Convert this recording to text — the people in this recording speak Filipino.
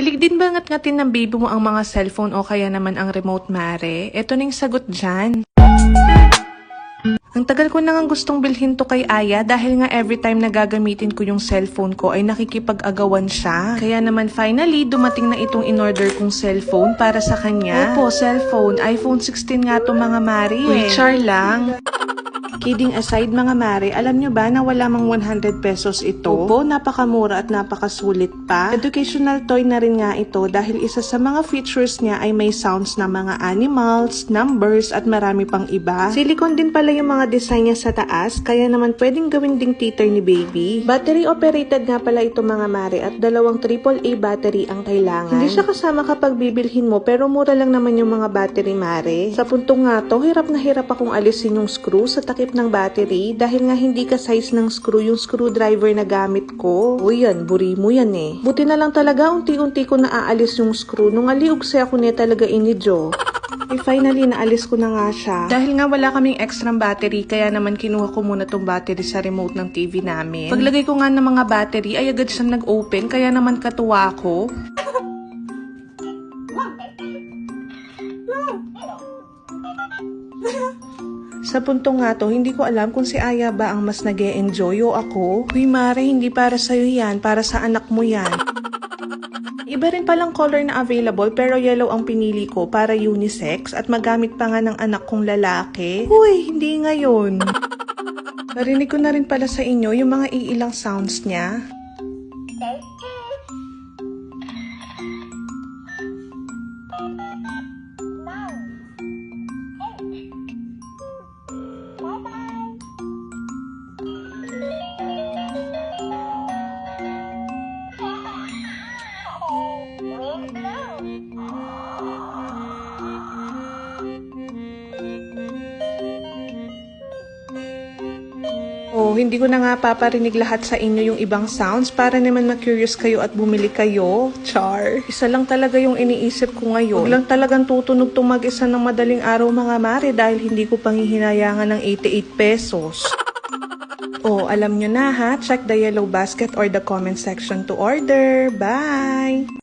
Hilig din ba ngat-ngatin ng baby mo ang mga cellphone o kaya naman ang remote mare? Ito na yung sagot dyan. Ang tagal ko na nga gustong bilhin to kay Aya dahil nga every time na gagamitin ko yung cellphone ko ay nakikipag-agawan siya. Kaya naman finally, dumating na itong in-order kong cellphone para sa kanya. Opo, cellphone. iPhone 16 nga to mga mari eh. char lang. Kidding aside mga mare, alam nyo ba na wala mang 100 pesos ito? Opo, napakamura at napakasulit pa. Educational toy na rin nga ito dahil isa sa mga features niya ay may sounds na mga animals, numbers at marami pang iba. Silicone din pala yung mga design niya sa taas, kaya naman pwedeng gawin ding teeter ni baby. Battery operated nga pala ito mga mare at dalawang AAA battery ang kailangan. Hindi siya kasama kapag bibilhin mo pero mura lang naman yung mga battery mare. Sa puntong nga to, hirap na hirap akong alisin yung screw sa takip ng battery dahil nga hindi ka size ng screw yung screwdriver na gamit ko. O yan, buri mo yan eh. Buti na lang talaga unti-unti ko naaalis yung screw nung aliug sa ako niya talaga inidyo. Eh, finally, naalis ko na nga siya. Dahil nga wala kaming extra battery, kaya naman kinuha ko muna tong battery sa remote ng TV namin. Paglagay ko nga ng mga battery, ay agad siyang nag-open, kaya naman katuwa ko. Sa punto nga to, hindi ko alam kung si Aya ba ang mas nag enjoy o ako. Huy Mare, hindi para sa'yo yan, para sa anak mo yan. Iba rin palang color na available pero yellow ang pinili ko para unisex at magamit pa nga ng anak kong lalaki. Huy, hindi ngayon. Narinig ko na rin pala sa inyo yung mga iilang sounds niya. Hindi ko na nga paparinig lahat sa inyo yung ibang sounds para naman ma-curious kayo at bumili kayo. Char. Isa lang talaga yung iniisip ko ngayon. Huwag lang talagang tutunog tong mag-isa ng madaling araw mga mare dahil hindi ko panghihinayangan ng 88 pesos. Oh, alam nyo na ha, check the yellow basket or the comment section to order. Bye!